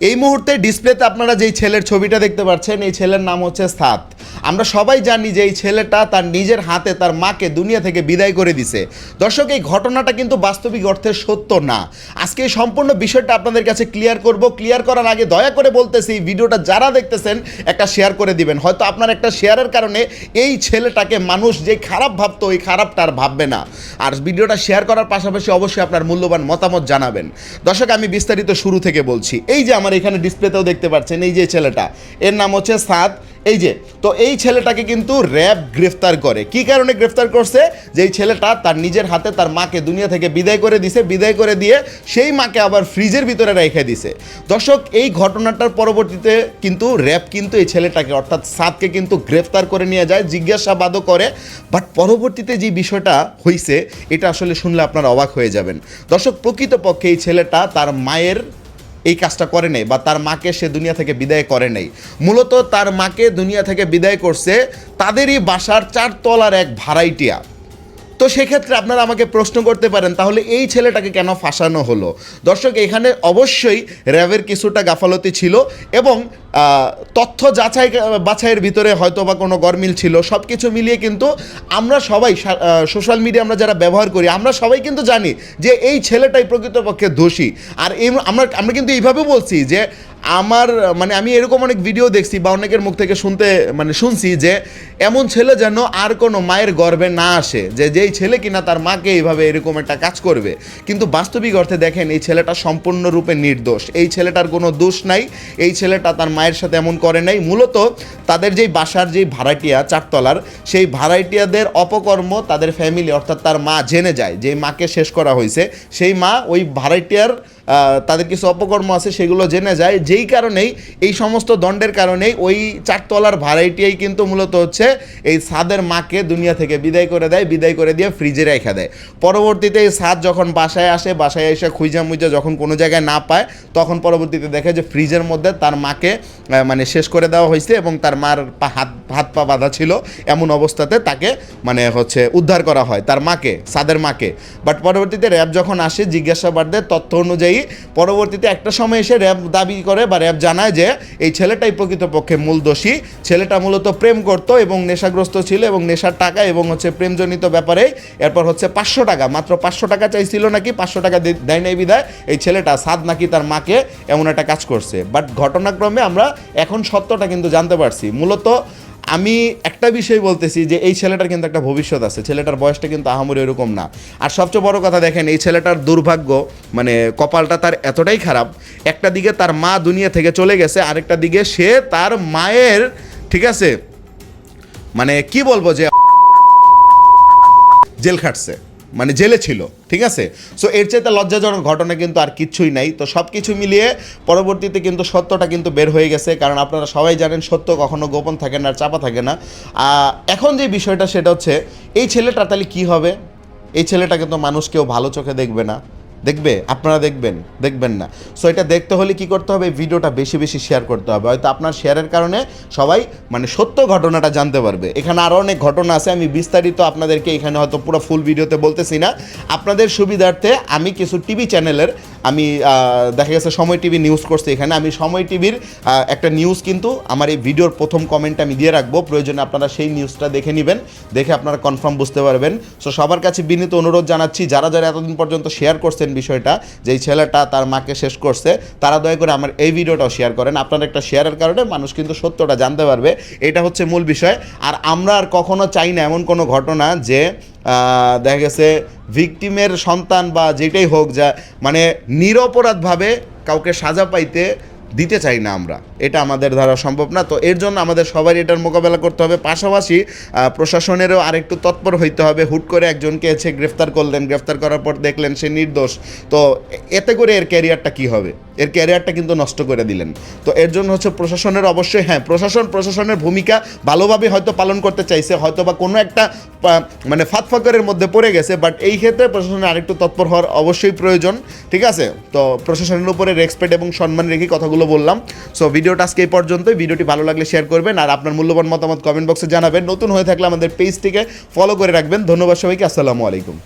এই মুহূর্তে ডিসপ্লেতে আপনারা যেই ছেলের ছবিটা দেখতে পাচ্ছেন, এই ছেলের নাম হচ্ছে সাত। আমরা সবাই জানি যে এই ছেলেটা তার নিজের হাতে তার মাকে দুনিয়া থেকে বিদায় করে দিছে। দর্শক, এই ঘটনাটা কিন্তু বাস্তবিক অর্থে সত্য না। আজকে এই সম্পূর্ণ বিষয়টা আপনাদের কাছে ক্লিয়ার করব। ক্লিয়ার করার আগে দয়া করে বলতেছি এই ভিডিওটা যারা দেখতেছেন, একটা শেয়ার করে দিবেন। হয়তো আপনার একটা শেয়ারের কারণে এই ছেলেটাকে মানুষ যে খারাপ ভাবতো, ওই খারাপটা আর ভাববে না। আর ভিডিওটা শেয়ার করার পাশাপাশি অবশ্যই আপনার মূল্যবান মতামত জানাবেন। দর্শক, আমি বিস্তারিত শুরু থেকে বলছি। এই যে আমার এখানে ডিসপ্লেতেও দেখতে পাচ্ছেন এই যে ছেলেটা। এর নাম হচ্ছে সাদ। এই যে, তো এই ছেলেটাকে কিন্তু র্যাব গ্রেফতার করে। কি কারণে গ্রেফতার করছে? যে এই ছেলেটা তার নিজের হাতে তার মাকে দুনিয়া থেকে বিদায় করে দিছে, বিদায় করে দিয়ে সেই মাকে আবার ফ্রিজের ভিতরে রেখে দিছে। দর্শক, এই ঘটনাটার পরবর্তীতে কিন্তু র্যাব কিন্তু এই ছেলেটাকে, অর্থাৎ সাদকে কিন্তু গ্রেফতার করে নিয়ে যায়, জিজ্ঞাসাবাদও করে। বাট পরবর্তীতে যে বিষয়টা হয়েছে এটা আসলে শুনলে আপনারা অবাক হয়ে যাবেন। দর্শক, প্রকৃতপক্ষে এই ছেলেটা তার মায়ের এই কাজটা করে নেই বা তার মাকে সে দুনিয়া থেকে বিদায় করে নেই। মূলত তার মাকে দুনিয়া থেকে বিদায় করছে তাদেরই বাসার চারতলার এক ভাড়াইটিয়া। তো সেক্ষেত্রে আপনারা আমাকে প্রশ্ন করতে পারেন, তাহলে এই ছেলেটাকে কেন ফাঁসানো হলো? দর্শক, এখানে অবশ্যই র্যাবের কিছুটা গাফালতি ছিল এবং তথ্য যাচাই, বাছাইয়ের ভিতরে হয়তো বা কোনো গরমিল ছিল। সব কিছু মিলিয়ে কিন্তু আমরা সবাই সোশ্যাল মিডিয়া আমরা যারা ব্যবহার করি, আমরা সবাই কিন্তু জানি যে এই ছেলেটাই প্রকৃতপক্ষে দোষী। আর এই আমরা আমরা কিন্তু এইভাবে বলছি যে আমার মানে আমি এরকম অনেক ভিডিও দেখছি বা অনেকের মুখ থেকে শুনতে মানে শুনছি যে এমন ছেলে যেন আর কোনো মায়ের গর্ভে না আসে, যে যেই ছেলে কিনা তার মাকে এইভাবে এরকম একটা কাজ করবে। কিন্তু বাস্তবিক অর্থে দেখেন, এই ছেলেটা সম্পূর্ণরূপে নির্দোষ। এই ছেলেটার কোনো দোষ নাই, এই ছেলেটা তার মায়ের সাথে এমন করে নাই। মূলত তাদের যেই বাসার যেই ভাড়াটিয়া চারতলার, সেই ভাড়াটিয়াদের অপকর্ম তাদের ফ্যামিলি অর্থাৎ তার মা জেনে যায় যে মাকে শেষ করা হয়েছে। সেই মা ওই ভাড়াটিয়ার তাদের কিছু অপকর্ম আছে, সেগুলো জেনে যায়। যেই কারণেই, এই সমস্ত দণ্ডের কারণেই ওই চারতলার ভাড়াইটিয়াই কিন্তু মূলত হচ্ছে এই সাদের মাকে দুনিয়া থেকে বিদায় করে দেয়, বিদায় করে দিয়ে ফ্রিজে রেখে দেয়। পরবর্তীতে এই সাদ যখন বাসায় আসে, বাসায় এসে খুঁজা মুইজা যখন কোনো জায়গায় না পায়, তখন পরবর্তীতে দেখে যে ফ্রিজের মধ্যে তার মাকে মানে শেষ করে দেওয়া হয়েছে এবং তার মার পা, হাত হাত পা বাঁধা ছিল। এমন অবস্থাতে তাকে মানে হচ্ছে উদ্ধার করা হয়, তার মাকে, সাদের মাকে। বাট পরবর্তীতে র্যাব যখন আসে জিজ্ঞাসাবাদের তথ্য অনুযায়ী পরবর্তীতে একটা সময় এসে র্যাব দাবি করে বা র্যাব জানায় যে এই ছেলেটাই প্রকৃতপক্ষে মূল দোষী। ছেলেটা মূলত প্রেম করতো এবং নেশাগ্রস্ত ছিল এবং নেশার টাকা এবং হচ্ছে প্রেমজনিত ব্যাপারে এরপর হচ্ছে পাঁচশো টাকা, মাত্র পাঁচশো টাকা চাইছিল নাকি পাঁচশো টাকা দেয় নাই বিদায় এই ছেলেটা সাদ নাকি তার মাকে এমন একটা কাজ করছে। বাট ঘটনাক্রমে আমরা এখন সত্যটা কিন্তু জানতে পারছি। মূলত আমি একটা বিষয় বলতেছি যে এই ছেলেটার কিন্তু একটা ভবিষ্যৎ আছে, ছেলেটার বয়সটা কিন্তু আহামরি এরকম না। আর সবচেয়ে বড় কথা দেখেন, এই ছেলেটার দুর্ভাগ্য মানে কপালটা তার এতটাই খারাপ, একটা দিকে তার মা দুনিয়া থেকে চলে গেছে, আরেকটা দিকে সে তার মায়ের, ঠিক আছে? মানে কি বলব যে জেল খাটছে। মানে জেলে ছিল, ঠিক আছে? সো এর চাইতে লজ্জাজনক ঘটনা কিন্তু আর কিচ্ছুই নাই। তো সব কিছু মিলিয়ে পরবর্তীতে কিন্তু সত্যটা কিন্তু বের হয়ে গেছে, কারণ আপনারা সবাই জানেন সত্য কখনো গোপন থাকে না আর চাপা থাকে না। এখন যে বিষয়টা সেটা হচ্ছে, এই ছেলেটা তাহলে কী হবে? এই ছেলেটাকে তো মানুষ কেউ ভালো চোখে দেখবে না। দেখবে, আপনারা দেখবেন দেখবেন না। সো এটা দেখতে হলে কি করতে হবে? ভিডিওটা বেশি বেশি শেয়ার করতে হবে। হয়তো আপনার শেয়ারের কারণে সবাই মানে সত্য ঘটনাটা জানতে পারবে। এখানে আরও অনেক ঘটনা আছে, আমি বিস্তারিত আপনাদেরকে এখানে হয়তো পুরো ফুল ভিডিওতে বলতেছি না। আপনাদের সুবিধার্থে আমি কিছু টিভি চ্যানেলের আমি দেখা গেছে সময় টিভি নিউজ করছি এখানে। আমি সময় টিভির একটা নিউজ কিন্তু আমার এই ভিডিওর প্রথম কমেন্ট আমি দিয়ে রাখব। প্রয়োজনে আপনারা সেই নিউজটা দেখে নেবেন। দেখে আপনারা কনফার্ম বুঝতে পারবেন। সো সবার কাছে বিনীত অনুরোধ জানাচ্ছি, যারা যারা এতদিন পর্যন্ত শেয়ার করছেন বিষয়টা, যে ছেলেটা তার মাকে শেষ করছে, তারা দয়া করে আমার এই ভিডিওটাও শেয়ার করেন। আপনার একটা শেয়ারের কারণে মানুষ কিন্তু সত্যটা জানতে পারবে। এটা হচ্ছে মূল বিষয়। আর আমরা আর কখনো চাই না এমন কোনো ঘটনা যে দেখা গেছে ভিকটিমের সন্তান বা যেটাই হোক যা মানে নিরপরাধভাবে কাউকে সাজা পাইতে দিতে চাই না আমরা। এটা আমাদের দ্বারা সম্ভব না। তো এর জন্য আমাদের সবারই এটার মোকাবেলা করতে হবে। পাশাপাশি প্রশাসনেরও আরেকটু তৎপর হইতে হবে। হুট করে একজনকে এসে গ্রেফতার করলেন। গ্রেফতার করার পর দেখলেন সে নির্দোষ। তো এতে করে এর ক্যারিয়ারটা কি হবে? এর ক্যারিয়ারটা কিন্তু নষ্ট করে দিলেন। তো এর জন্য হচ্ছে প্রশাসনের অবশ্যই হ্যাঁ প্রশাসন, প্রশাসনের ভূমিকা ভালোভাবে হয়তো পালন করতে চাইছে হয়তো বা কোনো একটা মানে ফাঁকফাঁকরের মধ্যে পড়ে গেছে বাট এই ক্ষেত্রে প্রশাসনের আরেকটু তৎপর হওয়ার অবশ্যই প্রয়োজন, ঠিক আছে? তো প্রশাসনের উপরে রেসপেক্ট এবং সম্মান রেখে কথাগুলো বললাম। সো ভিডিওটা আজকে এই পর্যন্তই। ভিডিওটি ভালো লাগলে শেয়ার করবেন, আর আপনার মূল্যবান মতামত কমেন্ট বক্সে জানাবেন। নতুন হয়ে থাকলে আমাদের পেজটিকে ফলো করে রাখবেন। ধন্যবাদ সবাইকে, আসসালামু আলাইকুম।